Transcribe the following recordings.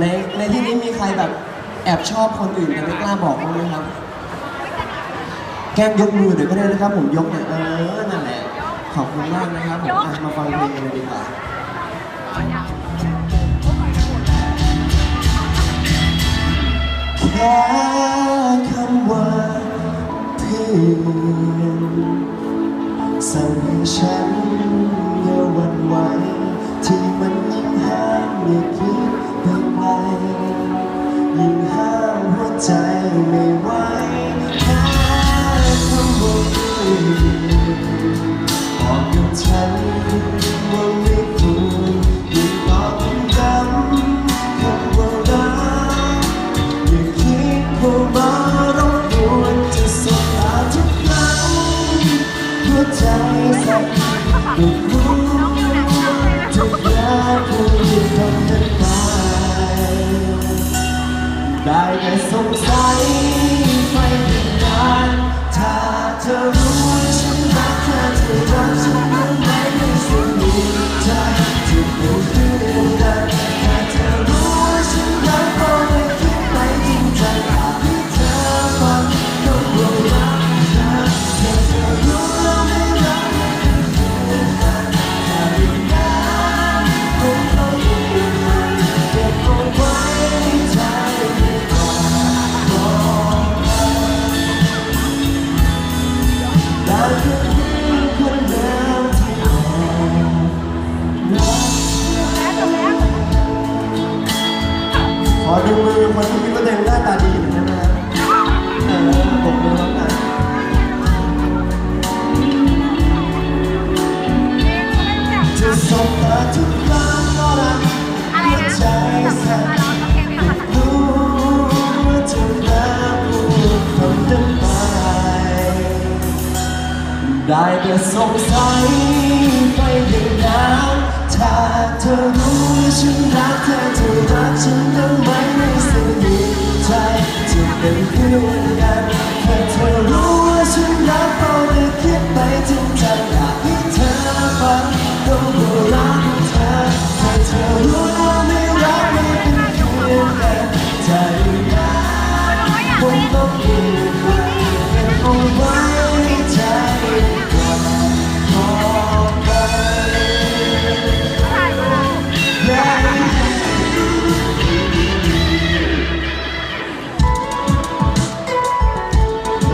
ในในที่นี้มีใครแบบแอบชอบคนอื่นแต่ไม่กล้าบอกบ้างไหมครับ แก้มยกมือเดี๋ยวก็ได้นะครับ ผมยกเนี่ยเออนั่นแหละขอบคุณมากนะครับผมอะมาฟังเพลงกันเลยดีกว่าแค่คำว่าเพื่อนสั่งให้ฉัน ใจไม่ไหวแค่คำว่าเพื่อนบอกกับฉันว่าไม่ควรยิ่งบอกย้ำคำว่ารักอย่าคิดเข้ามารบกวนจะสบตาทุกครั้งหัวใจสั่นก็รู้ ได้แต่สงสัย ขอดูมือคนที่ ได้แต่สงสัยไปอย่างนั้นถ้าเธอรู้ว่าฉันรักเธอเธอรักฉันต้องไม่ไม่สนิทใจจะเป็นเพื่อนกันถ้าเธอรู้ว่าฉันรักก็ไม่คิดไปถึงใจอยากให้เธอฟังต้องรู้รักเธอถ้าเธอรู้ว่าไม่รักไม่เป็นเพื่อนกันใจนั้นคงต้องอยู่กันเก็บเอาไว้ในใจ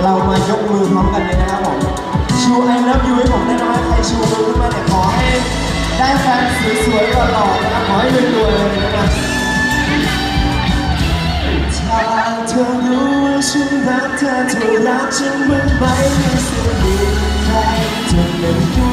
เรามายกมือพร้อมกันเลยนะครับผมชูไอเลิฟยูให้ผมได้ไหมใครชูมือขึ้นมาเนี่ยขอให้ได้แฟนสวยๆหล่อๆนะครับขอให้รวยๆเลยนะครับถ้าเธอรู้ว่าฉันรักเธอเธอรักฉันเหมือนไม่มีสิ่งดีใครจะเป็นผู้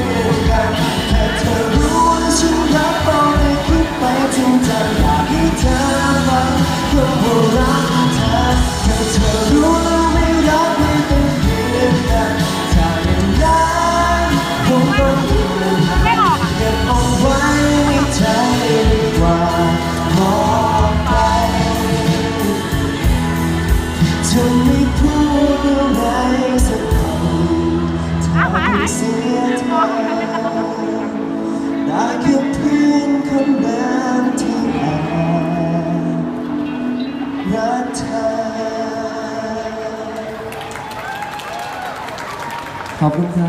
ธอไม่พูดอะไรสักคำทำให้เสียใจได้แค่เพียงคำเดิมที่แอบรักเธอขอบคุณครับ